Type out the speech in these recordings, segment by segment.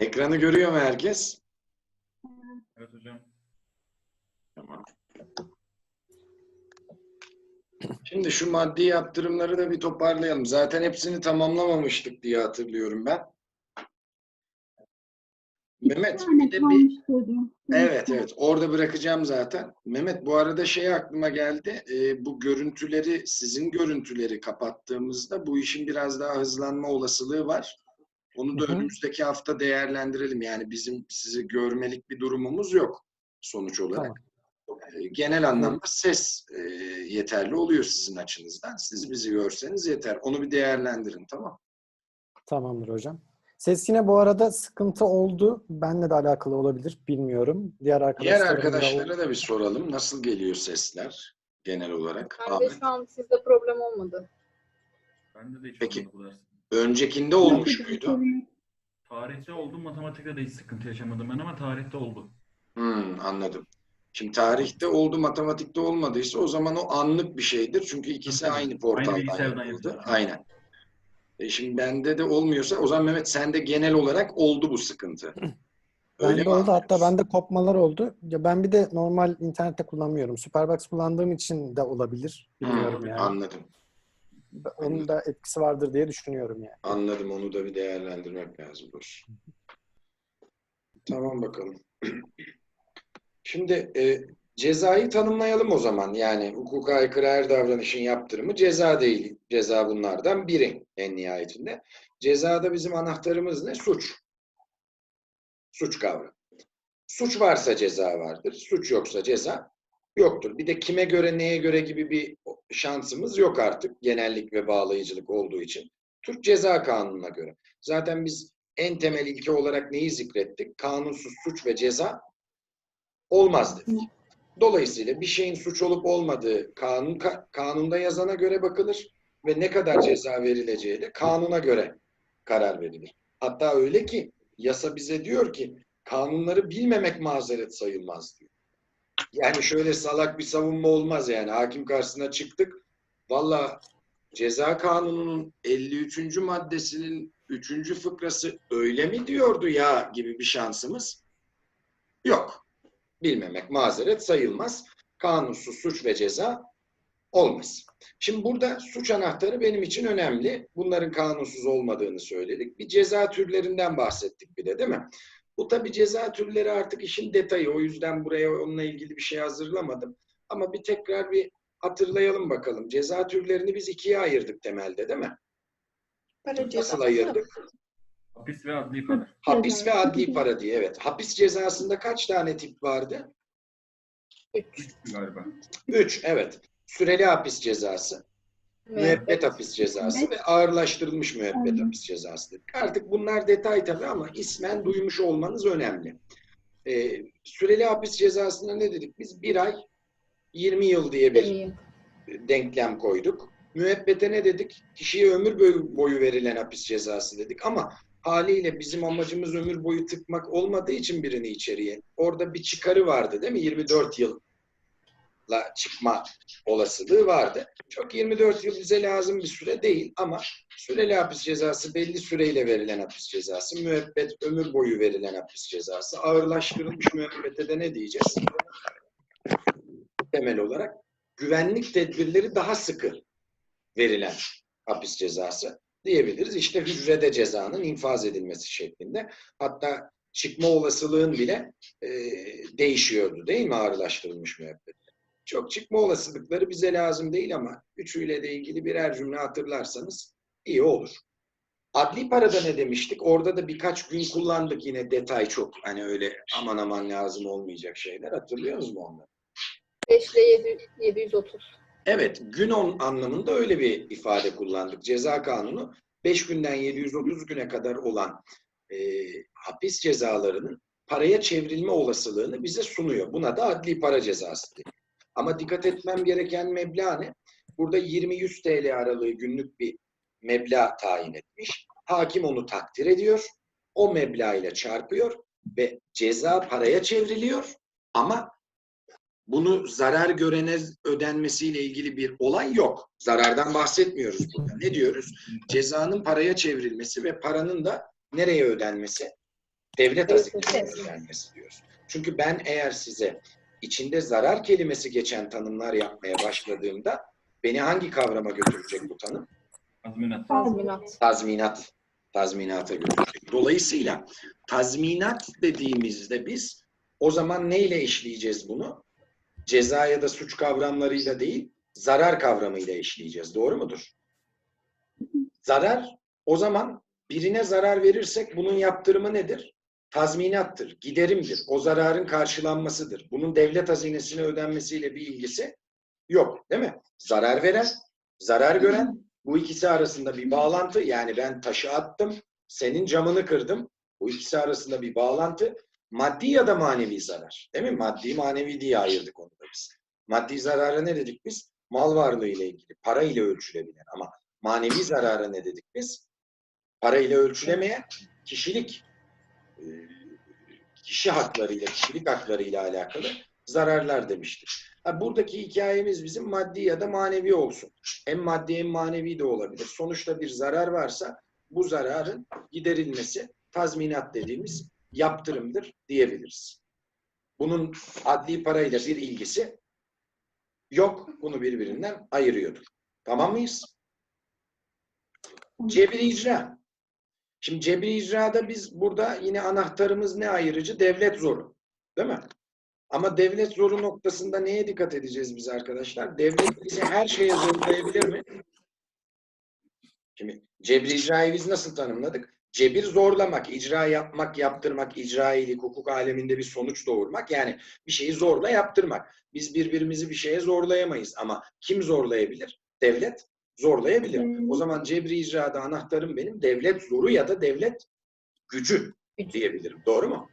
Ekranı görüyor mu herkes? Evet hocam. Tamam. Şimdi şu maddi yaptırımları da bir toparlayalım. Zaten hepsini tamamlamamıştık diye hatırlıyorum ben. Mehmet bir de bir. Evet evet orada bırakacağım zaten. Mehmet bu arada şey aklıma geldi. Ee, bu görüntüleri sizin görüntüleri kapattığımızda bu işin biraz daha hızlanma olasılığı var. Onu da Hı hı. önümüzdeki hafta değerlendirelim. Yani bizim sizi görmelik bir durumumuz yok sonuç olarak. Ee, Genel anlamda ses e, yeterli oluyor sizin açınızdan. Siz bizi görseniz yeter. Onu bir değerlendirin tamam. Tamamdır hocam. Ses yine bu arada sıkıntı oldu. Benle de alakalı olabilir. Bilmiyorum. Diğer Diğer arkadaşlarım da arkadaşlara da bir soralım. Nasıl geliyor sesler genel olarak? Ben de Ahmet. şu an sizde problem olmadı. Bende de hiç Peki. olmadı. Öncekinde olmuş muydu? Tarihte oldu, matematikte de hiç sıkıntı yaşamadım ben ama tarihte oldu. Hmm, anladım. Şimdi tarihte oldu, matematikte olmadıysa o zaman o anlık bir şeydir. Çünkü ikisi aynı portaldan bilgisayardan yapıldı. yapıldı. Aynen. E şimdi bende de olmuyorsa o zaman Mehmet sende genel olarak oldu bu sıkıntı. Öyle Bende mi oldu. Hatta anlıyorsun? bende kopmalar oldu. Ya ben bir de normal internette kullanmıyorum. Superbox kullandığım için de olabilir. Bilmiyorum Hmm, yani. Anladım. Onun da etkisi vardır diye düşünüyorum yani. Anladım. Onu da bir değerlendirmek lazım. Dur. Tamam bakalım. Şimdi e, cezayı tanımlayalım o zaman. Yani hukuka aykırı her davranışın yaptırımı ceza değil. Ceza bunlardan biri en nihayetinde. Cezada bizim anahtarımız ne? Suç. Suç kavramı. Suç varsa ceza vardır. Suç yoksa ceza yoktur. Bir de kime göre neye göre gibi bir şansımız yok artık. Genellik ve bağlayıcılık olduğu için. Türk Ceza Kanunu'na göre. Zaten biz en temel ilke olarak neyi zikrettik? Kanunsuz suç ve ceza olmaz dedik. Dolayısıyla bir şeyin suç olup olmadığı kanun ka- kanunda yazana göre bakılır ve ne kadar ceza verileceği de kanuna göre karar verilir. Hatta öyle ki yasa bize diyor ki kanunları bilmemek mazeret sayılmaz diyor. Yani şöyle salak bir savunma olmaz yani. Hakim karşısına çıktık. Valla ceza kanununun 53. maddesinin 3. fıkrası öyle mi diyordu ya gibi bir şansımız yok. Bilmemek mazeret sayılmaz. Kanunsuz suç ve ceza olmaz. Şimdi burada suç anahtarı benim için önemli. Bunların kanunsuz olmadığını söyledik. Bir ceza türlerinden bahsettik bir de değil mi? Bu tabii ceza türleri artık işin detayı. O yüzden buraya onunla ilgili bir şey hazırlamadım. Ama bir tekrar bir hatırlayalım bakalım. Ceza türlerini biz ikiye ayırdık temelde değil mi? Para Nasıl cezası. ayırdık? Hapis ve adli para. Hapis ve adli para diye. Evet. Hapis cezasında kaç tane tip vardı? Üç. Üçtü galiba. Üç. Evet. Süreli hapis cezası, müebbet hapis cezası Evet. ve ağırlaştırılmış müebbet hapis cezası dedik. Artık bunlar detay tabii ama ismen duymuş olmanız önemli. Ee, süreli hapis cezasında ne dedik? Biz bir ay 20 yıl diye bir denklem koyduk. Müebbete ne dedik? Kişiye ömür boyu, verilen hapis cezası dedik ama haliyle bizim amacımız ömür boyu tıkmak olmadığı için birini içeriye. Orada bir çıkarı vardı değil mi? 24 yılla çıkma olasılığı vardı. Çok 24 yıl bize lazım bir süre değil ama süreli hapis cezası belli süreyle verilen hapis cezası, müebbet ömür boyu verilen hapis cezası, ağırlaştırılmış müebbete de ne diyeceğiz? Temel olarak güvenlik tedbirleri daha sıkı verilen hapis cezası diyebiliriz. İşte hücrede cezanın infaz edilmesi şeklinde. Hatta çıkma olasılığın bile e, değişiyordu değil mi ağırlaştırılmış müebbet? Çok çıkma olasılıkları bize lazım değil ama üçüyle de ilgili birer cümle hatırlarsanız iyi olur. Adli parada ne demiştik? Orada da birkaç gün kullandık yine detay çok. Hani öyle aman aman lazım olmayacak şeyler. Hatırlıyor musunuz onları? 5 ile 7, 730. Evet, gün on anlamında öyle bir ifade kullandık. Ceza kanunu 5 günden 730 güne kadar olan e, hapis cezalarının paraya çevrilme olasılığını bize sunuyor. Buna da adli para cezası diyor. Ama dikkat etmem gereken meblağ ne? Burada 20-100 TL aralığı günlük bir meblağ tayin etmiş. Hakim onu takdir ediyor. O meblağ ile çarpıyor ve ceza paraya çevriliyor. Ama bunu zarar görene ödenmesiyle ilgili bir olay yok. Zarardan bahsetmiyoruz burada. Ne diyoruz? Cezanın paraya çevrilmesi ve paranın da nereye ödenmesi? Devlet Evet, hazinesi vermesi diyoruz. Çünkü ben eğer size içinde zarar kelimesi geçen tanımlar yapmaya başladığımda beni hangi kavrama götürecek bu tanım? Azminat. Tazminat. Tazminat. Tazminata götürecek. Dolayısıyla tazminat dediğimizde biz o zaman neyle işleyeceğiz bunu? Ceza ya da suç kavramlarıyla değil, zarar kavramıyla işleyeceğiz. Doğru mudur? Zarar, o zaman birine zarar verirsek bunun yaptırımı nedir? Tazminattır, giderimdir. O zararın karşılanmasıdır. Bunun devlet hazinesine ödenmesiyle bir ilgisi yok. Değil mi? Zarar veren, zarar gören, bu ikisi arasında bir bağlantı. Yani ben taşı attım, senin camını kırdım. Bu ikisi arasında bir bağlantı. Maddi ya da manevi zarar. Değil mi? Maddi manevi diye ayırdık onu da biz. Maddi zarara ne dedik biz? Mal varlığı ile ilgili, para ile ölçülebilen. Ama manevi zarara ne dedik biz? Para ile ölçülemeyen kişilik, kişi haklarıyla, kişilik haklarıyla alakalı zararlar demiştik. Ha, buradaki hikayemiz bizim maddi ya da manevi olsun. Hem maddi hem manevi de olabilir. Sonuçta bir zarar varsa bu zararın giderilmesi tazminat dediğimiz yaptırımdır diyebiliriz. Bunun adli parayla bir ilgisi yok. Bunu birbirinden ayırıyorduk. Tamam mıyız? Cebri icra. Şimdi cebri icrada biz burada yine anahtarımız ne ayırıcı? Devlet zoru. Değil mi? Ama devlet zoru noktasında neye dikkat edeceğiz biz arkadaşlar? Devlet bizi her şeye zorlayabilir mi? Şimdi cebri icrayı biz nasıl tanımladık? Cebir zorlamak, icra yapmak, yaptırmak, icra iyilik, hukuk aleminde bir sonuç doğurmak. Yani bir şeyi zorla yaptırmak. Biz birbirimizi bir şeye zorlayamayız ama kim zorlayabilir? Devlet zorlayabilir. O zaman cebri icrada anahtarım benim devlet zoru ya da devlet gücü Gücü. diyebilirim. Doğru mu?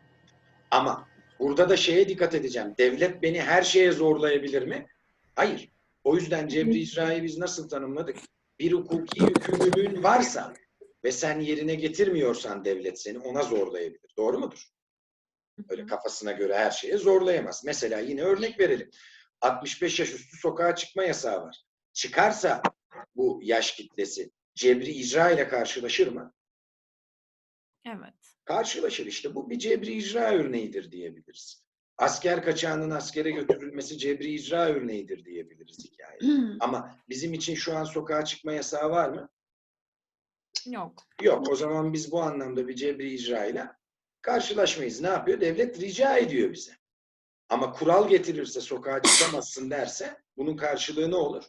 Ama burada da şeye dikkat edeceğim. Devlet beni her şeye zorlayabilir mi? Hayır. O yüzden cebri icrayı biz nasıl tanımladık? Bir hukuki yükümlülüğün varsa ve sen yerine getirmiyorsan devlet seni ona zorlayabilir. Doğru mudur? Öyle kafasına göre her şeye zorlayamaz. Mesela yine örnek verelim. 65 yaş üstü sokağa çıkma yasağı var. Çıkarsa bu yaş kitlesi cebri icra ile karşılaşır mı? Evet. Karşılaşır işte. Bu bir cebri icra örneğidir diyebiliriz. Asker kaçağının askere götürülmesi cebri icra örneğidir diyebiliriz hikaye. Ama bizim için şu an sokağa çıkma yasağı var mı? Yok. Yok. O zaman biz bu anlamda bir cebri icra ile karşılaşmayız. Ne yapıyor? Devlet rica ediyor bize. Ama kural getirirse sokağa çıkamazsın derse bunun karşılığı ne olur?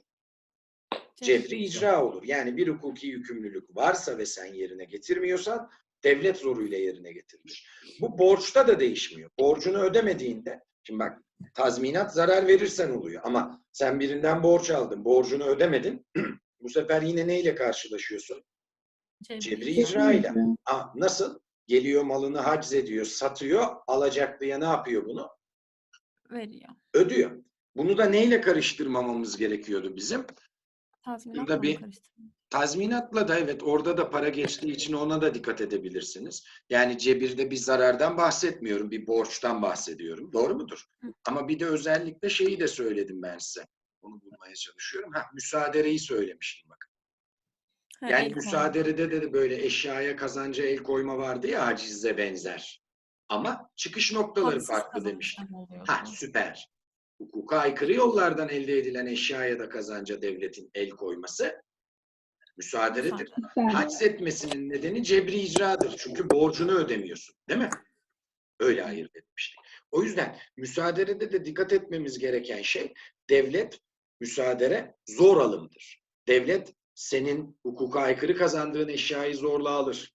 Cebri icra olur. Yani bir hukuki yükümlülük varsa ve sen yerine getirmiyorsan devlet zoruyla yerine getirilir. Bu borçta da değişmiyor. Borcunu ödemediğinde, şimdi bak tazminat zarar verirsen oluyor ama sen birinden borç aldın, borcunu ödemedin. bu sefer yine neyle karşılaşıyorsun? Cebri icra ile. Aa, nasıl? Geliyor malını haciz ediyor, satıyor, alacaklıya ne yapıyor bunu? veriyor. Ödüyor. Bunu da neyle karıştırmamamız gerekiyordu bizim? Bir- karıştırdın? Tazminatla da evet orada da para geçtiği için ona da dikkat edebilirsiniz. Yani cebirde bir zarardan bahsetmiyorum, bir borçtan bahsediyorum. Doğru mudur? Hı. Ama bir de özellikle şeyi de söyledim ben size. Onu bulmaya çalışıyorum. Ha, müsaadereyi söylemiştim bak. Ha, Yani müsaaderede de böyle eşyaya kazanca el koyma vardı ya hacize benzer. Ama çıkış noktaları Haksız farklı demiştim. Ha süper. Hukuka aykırı yollardan elde edilen eşya ya da kazanca devletin el koyması müsaaderedir. Haciz etmesinin nedeni cebri icradır. Çünkü borcunu ödemiyorsun. Değil mi? Öyle ayırt etmiştik. O yüzden müsaaderede de dikkat etmemiz gereken şey devlet müsaadere zor alımdır. Devlet senin hukuka aykırı kazandığın eşyayı zorla alır.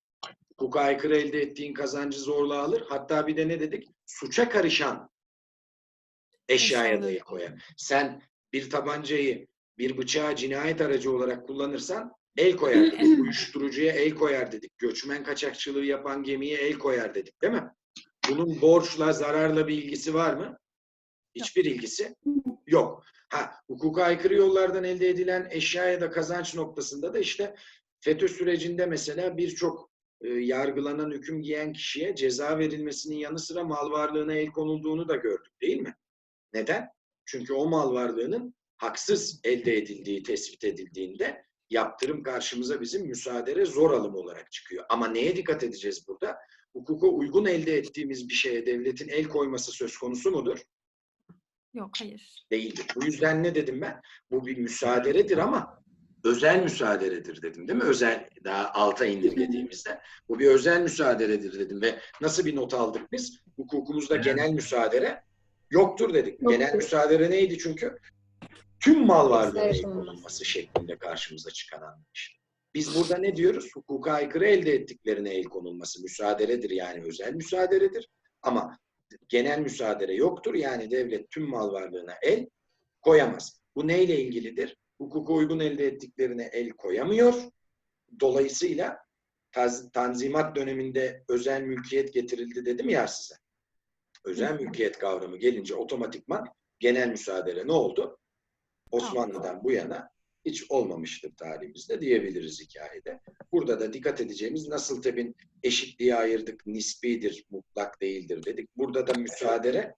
Hukuka aykırı elde ettiğin kazancı zorla alır. Hatta bir de ne dedik? Suça karışan eşyaya da koyar. Sen bir tabancayı, bir bıçağı cinayet aracı olarak kullanırsan el koyar dedik. Uyuşturucuya el koyar dedik. Göçmen kaçakçılığı yapan gemiye el koyar dedik değil mi? Bunun borçla, zararla bir ilgisi var mı? Hiçbir ilgisi yok. Ha, hukuka aykırı yollardan elde edilen eşya ya da kazanç noktasında da işte FETÖ sürecinde mesela birçok e, yargılanan hüküm giyen kişiye ceza verilmesinin yanı sıra mal varlığına el konulduğunu da gördük değil mi? Neden? Çünkü o mal varlığının haksız elde edildiği tespit edildiğinde yaptırım karşımıza bizim müsaadere zor alım olarak çıkıyor. Ama neye dikkat edeceğiz burada? hukuka uygun elde ettiğimiz bir şeye devletin el koyması söz konusu mudur? Yok hayır. Değildir. Bu yüzden ne dedim ben? Bu bir müsaaderedir ama özel müsaaderedir dedim değil mi? Özel daha alta indirgediğimizde. Bu bir özel müsaaderedir dedim ve nasıl bir not aldık biz? Hukukumuzda Evet. genel müsaadere yoktur dedik. Yoktur. Genel müsaadere neydi çünkü? Tüm mal olmaz. konulması şeklinde karşımıza çıkan anlayış. Biz burada ne diyoruz? Hukuka aykırı elde ettiklerine el konulması müsaaderedir yani özel müsaaderedir. Ama genel müsaadere yoktur. Yani devlet tüm mal varlığına el koyamaz. Bu neyle ilgilidir? Hukuka uygun elde ettiklerine el koyamıyor. Dolayısıyla tanzimat döneminde özel mülkiyet getirildi dedim ya size. Özel mülkiyet kavramı gelince otomatikman genel müsaadere ne oldu? Osmanlı'dan bu yana hiç olmamıştır tarihimizde diyebiliriz hikayede. Burada da dikkat edeceğimiz nasıl tebin eşitliği ayırdık, nisbidir, mutlak değildir dedik. Burada da müsaadere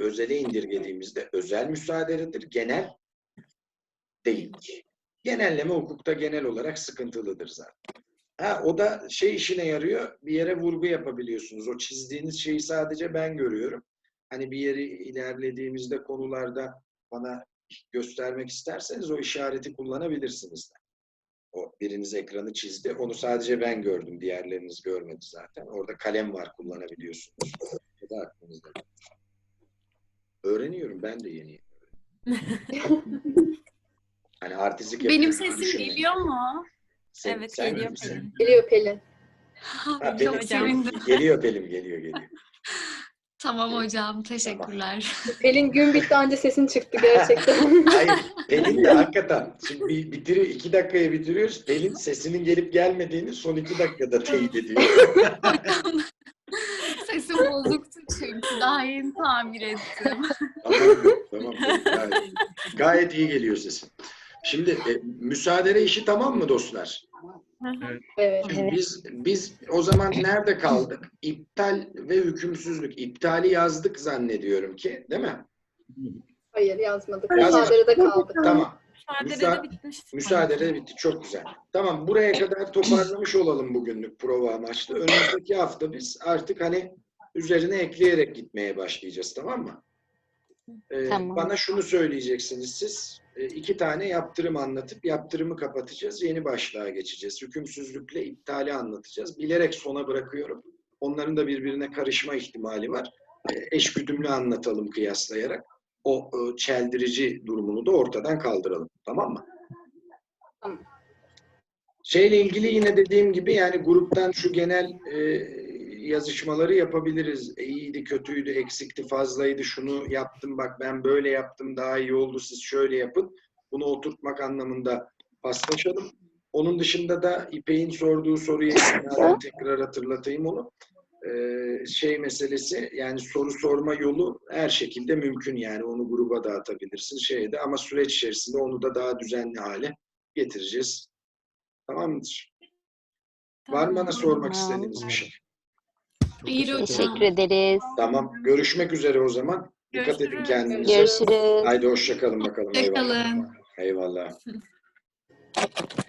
özele indirgediğimizde özel müsaaderedir, genel değildir. Genelleme hukukta genel olarak sıkıntılıdır zaten. Ha, o da şey işine yarıyor, bir yere vurgu yapabiliyorsunuz. O çizdiğiniz şeyi sadece ben görüyorum. Hani bir yeri ilerlediğimizde konularda bana göstermek isterseniz o işareti kullanabilirsiniz de. O biriniz ekranı çizdi. Onu sadece ben gördüm. Diğerleriniz görmedi zaten. Orada kalem var kullanabiliyorsunuz. O da aklınızda. Öğreniyorum. Ben de yeni. Hani artistik Benim sesim geliyor mu? Sen- Evet, sen geliyor misin? Pelin. Geliyor Pelin. Ha, Geliyor Pelin. hocam. Sevindim. Geliyor Pelin, geliyor, geliyor. Tamam hocam, teşekkürler. Pelin gün bitti anca sesin çıktı gerçekten. Hayır, Pelin de hakikaten. Şimdi bir bitiriyor, iki dakikaya bitiriyoruz. Pelin sesinin gelip gelmediğini son iki dakikada teyit ediyor. Sesim bozuktu çünkü daha yeni tamir ettim. tamam, tamam. Gayet, gayet iyi geliyor sesin. Şimdi e, müsaadele işi tamam mı dostlar? evet. Şimdi biz biz o zaman nerede kaldık? İptal ve hükümsüzlük. İptali yazdık zannediyorum ki, değil mi? Hayır yazmadık. Yazmadık. Müsaaderede kaldık. Tamam. Müsaadede Müsa- de bitmişti. Müsaade bitti. Çok güzel. Tamam buraya kadar toparlamış olalım bugünlük prova amaçlı. Önümüzdeki hafta biz artık hani üzerine ekleyerek gitmeye başlayacağız tamam mı? Ee, Tamam. Bana şunu söyleyeceksiniz siz. Ee, iki tane yaptırım anlatıp yaptırımı kapatacağız. Yeni başlığa geçeceğiz. Hükümsüzlükle iptali anlatacağız. Bilerek sona bırakıyorum. Onların da birbirine karışma ihtimali var. Ee, eş güdümlü anlatalım kıyaslayarak. O e, çeldirici durumunu da ortadan kaldıralım. Tamam mı? Tamam. Şeyle ilgili yine dediğim gibi yani gruptan şu genel e, yazışmaları yapabiliriz. E, iyiydi, kötüydü, eksikti, fazlaydı, şunu yaptım bak ben böyle yaptım daha iyi oldu siz şöyle yapın. Bunu oturtmak anlamında paslaşalım. Onun dışında da İpek'in sorduğu soruyu tekrar hatırlatayım onu. Ee, şey meselesi yani soru sorma yolu her şekilde mümkün yani onu gruba dağıtabilirsin şeyde ama süreç içerisinde onu da daha düzenli hale getireceğiz. Tamam mıdır? Var mı bana sormak Tamam. istediğiniz bir şey? İyi hocam. Teşekkür ederiz. Tamam. Görüşmek üzere o zaman. Dikkat edin Görüşürüz. kendinize. Görüşürüz. Haydi hoşça kalın bakalım. Hoşça Eyvallah. Eyvallah.